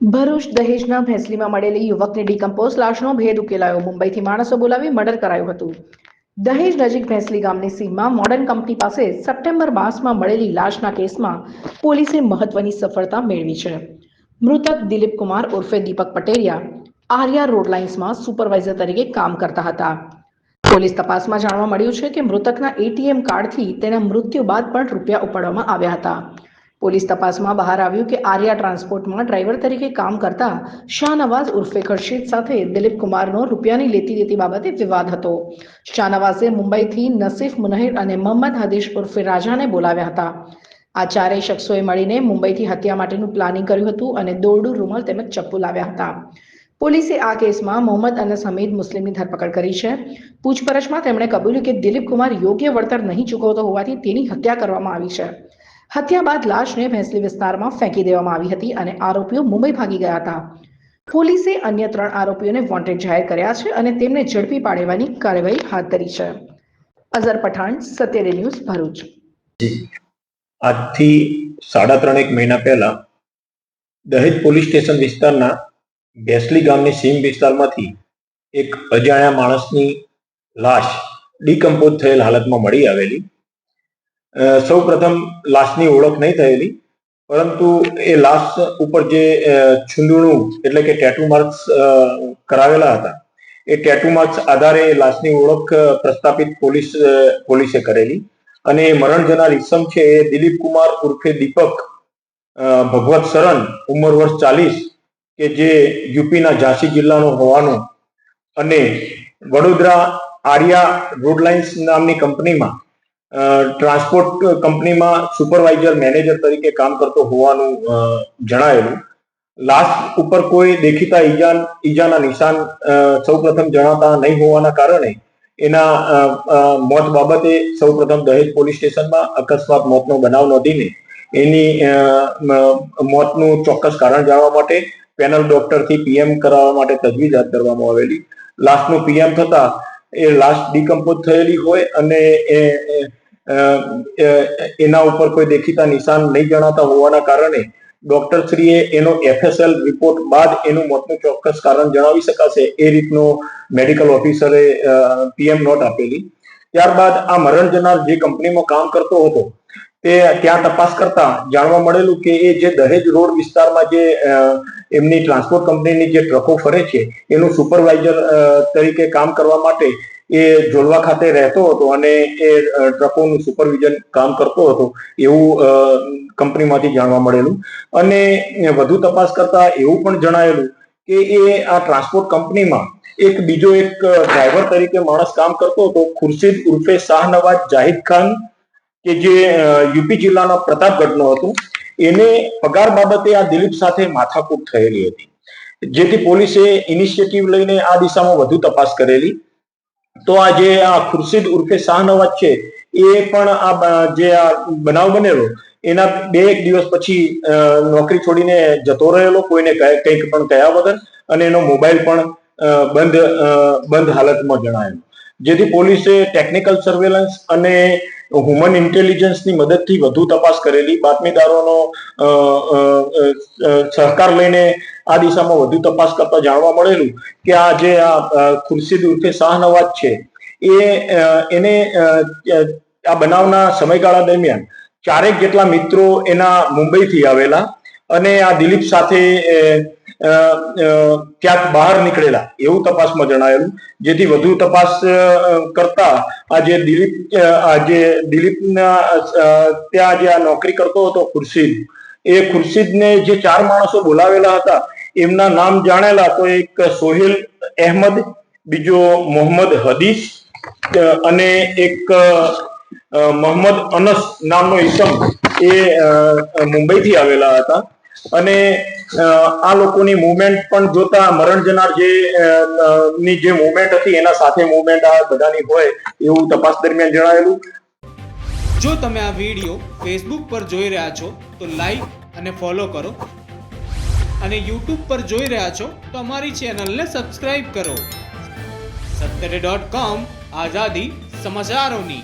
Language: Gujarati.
ભરૂચ દહેજના ભેંસલીમાં મળેલી યુવકની ડિકમ્પોઝ લાશનો ભેદ ઉકેલાયો. મુંબઈથી માણસો બોલાવી મર્ડર કરાયું હતું. દહેજ નજીક ભેંસલી ગામની સીમમાં મોડર્ન કંપની પાસે સપ્ટેમ્બર માસમાં મળેલી લાશના કેસમાં પોલીસે મહત્વની સફળતા મેળવી છે. મૃતક દિલીપ કુમાર ઉર્ફે દીપક પટેરિયા આર્યા રોડ લાઇન્સમાં સુપરવાઇઝર તરીકે કામ કરતા હતા. પોલીસ તપાસમાં જાણવા મળ્યું છે કે મૃતકના એટીએમ કાર્ડથી તેના મૃત્યુ બાદ પણ રૂપિયા ઉપાડવામાં આવ્યા હતા. પોલીસ તપાસમાં બહાર આવ્યું કે આર્યા ટ્રાન્સપોર્ટમાં ડ્રાઈવર તરીકે કામ કરતા શાહનવાઝ ઉર્ફે ખર્શીદ સાથે દિલીપ કુમારનો રૂપિયાની લેતી દેતી બાબતે વિવાદ હતો. શાહનવાઝે મુંબઈથી નસીફ મુનહિર અને મોહમ્મદ હદીશ ઉર્ફે રાજાને બોલાવ્યા હતા. આ ચારેય શખ્સોએ મળીને મુંબઈથી હત્યા માટેનું પ્લાનિંગ કર્યું હતું અને દોરડું રૂમાલ તેમજ ચપ્પુ લાવ્યા હતા. પોલીસે આ કેસમાં મોહમ્મદ અનસ હમીદ મુસ્લિમની ધરપકડ કરી છે. પૂછપરછમાં તેમણે કબૂલ્યું કે દિલીપ કુમાર યોગ્ય વળતર નહીં ચૂકવતો હોવાથી તેની હત્યા કરવામાં આવી છે. હત્યા બાદ લાશને ભેંસલી વિસ્તારમાં ફેંકી દેવામાં આવી હતી અને આરોપીઓ મુંબઈ ભાગી ગયા હતા. પોલીસે અન્ય ત્રણ આરોપીઓને વોન્ટેડ જાહેર કર્યા છે અને તેમને ઝડપી પાડવાની કાર્યવાહી હાથ ધરી છે. અઝર પઠાણ, સત્યરે ન્યૂઝ ભરૂચ. આજથી સાડા ત્રણેક મહિના પહેલા દહેજ પોલીસ સ્ટેશન વિસ્તારના ભેસલી ગામની સીમ વિસ્તારમાંથી એક અજાણ્યા માણસની લાશ ડીકમ્પોઝ થયેલ હાલતમાં મળી આવેલી. સૌ પ્રથમ લાશની ઓળખ નહીં થયેલી, પરંતુ એ લાશ ઉપર જે છુંદુણું એટલે કે ટેટુ માર્ક્સ કરાવેલા હતા, એ ટેટુ માર્ક્સ આધારે લાશની ઓળખ પ્રસ્થાપિત પોલીસ પોલીસે કરેલી. અને મરણ જનાર ઇસમ છે એ દિલીપ કુમાર ઉર્ફે દીપક ભગવત શરણ, ઉંમર વર્ષ ચાલીસ, કે જે યુપીના ઝાંસી જિલ્લાનો હોવાનો. અને વડોદરા આર્યા રોડ લાઇન્સ નામની કંપનીમાં ટ્રાન્સપોર્ટ કંપનીમાં સુપરવાઇઝર, મેનેજર તરીકે કામ કરતો હોવાનું જણાયેલું. લાશ ઉપર કોઈ દેખીતા ઈજા ઈજાના નિશાન સૌપ્રથમ જણાતા નહીં હોવાના કારણે એના મોત બાબતે સૌપ્રથમ દહેજ પોલીસ સ્ટેશનમાં અકસ્માત મોતનો બનાવ નોંધીને એની મોતનું ચોક્કસ કારણ જાણવા માટે પેનલ ડોક્ટરથી પીએમ કરાવવા માટે તજવીજ હાથ ધરવામાં આવેલી. લાશનું પીએમ થતા એ લાશ ડિકમ્પોઝ થયેલી હોય અને એ એના ઉપર કોઈ દેખીતા નિશાન નહીં જણાતા હોવાના કારણે ડોક્ટરશ્રીએ એનો એફએસએલ રિપોર્ટ બાદ એનું મોતનું ચોક્કસ કારણ જણાવી શકાશે એ રીતનો મેડિકલ ઓફિસરે પીએમ નોટ આપેલી. ત્યારબાદ આ મરણ જનાર જે કંપનીમાં કામ કરતો હતો તે ત્યાં તપાસ કરતા જાણવા મળેલું કે એ જે દહેજ રોડ વિસ્તારમાં જે એમની ટ્રાન્સપોર્ટ કંપનીની જે ટ્રકો ફરે છે, એનું સુપરવાઇઝર તરીકે કામ કરવા માટે એ જોલવા ખાતે રહેતો હતો અને એ ટ્રકોનું સુપરવિઝન કામ કરતો હતો એવું કંપનીમાંથી જાણવા મળેલું. અને વધુ તપાસ કરતા એવું પણ જણાયેલું કે એ આ ટ્રાન્સપોર્ટ કંપનીમાં એક બીજો એક ડ્રાઈવર તરીકે માણસ કામ કરતો હતો, ખુરશીદ ઉર્ફે શાહનવાજ જાહિદ ખાન. કે જે યુપી જિલ્લાના પ્રતાપગઢનો હતો, એને પગાર બાબતે આ દિલીપ સાથે માથાકૂટ થયેલી હતી. જેથી પોલીસે ઇનિશિયેટિવ લઈને આ દિશામાં વધુ તપાસ કરેલી. તો આ જે આ ખુરશીદ ઉર્ફે શાહનવાજ છે, એ પણ આ જે આ બનાવ બનેલો, એના બે એક દિવસ પછી નોકરી છોડીને જતો રહેલો, કોઈને કંઈક પણ કહ્યા વગર, અને એનો મોબાઈલ પણ બંધ બંધ હાલતમાં જણાયો. જેથી પોલીસે ટેકનિકલ સર્વેલન્સ અને હ્યુમન ઇન્ટેલિજન્સની મદદથી વધુ તપાસ કરેલી, બાતમીદારોનો સહકાર લઈને આ દિશામાં વધુ તપાસ કરતા જાણવા મળેલું કે આ જે આ ખુરશીદ ઉર્ફે શાહનવાજ છે, એ એને આ બનાવના સમયગાળા દરમિયાન ચારેક જેટલા મિત્રો એના મુંબઈથી આવેલા અને આ દિલીપ સાથે ક્યાંક બહાર નીકળેલા, એવું તપાસમાં જણાયેલું, જેથી વધુ તપાસ કરતા આ જે દિલીપ આ જે દિલીપના ત્યાં જે આ નોકરી કરતો હતો ખુરશીદ, એ ખુરશીદને જે ચાર માણસો બોલાવેલા હતા, એમના નામ જાણેલા તો એક સોહેલ અહેમદ, બીજો મોહમ્મદ હદીસ અને એક મોહમ્મદ અનસ નામનો ઈસમ એ મુંબઈથી આવેલા હતા. અને આ લોકોની મુવમેન્ટ પણ જોતા મરણ જનાર જે ની જે મુવમેન્ટ હતી એના સાથે મુવમેન્ટ આ બધાની હોય એવું તપાસ દરમિયાન જણાયેલું. જો તમે આ વીડિયો ફેસબુક પર જોઈ રહ્યા છો, તો લાઈક અને ફોલો કરો. અને યુટ્યુબ પર જોઈ રહ્યા છો, તો અમારી ચેનલને સબસ્ક્રાઇબ કરો. સત્તરે ડોટ કોમ આઝાદી સમાચારોની.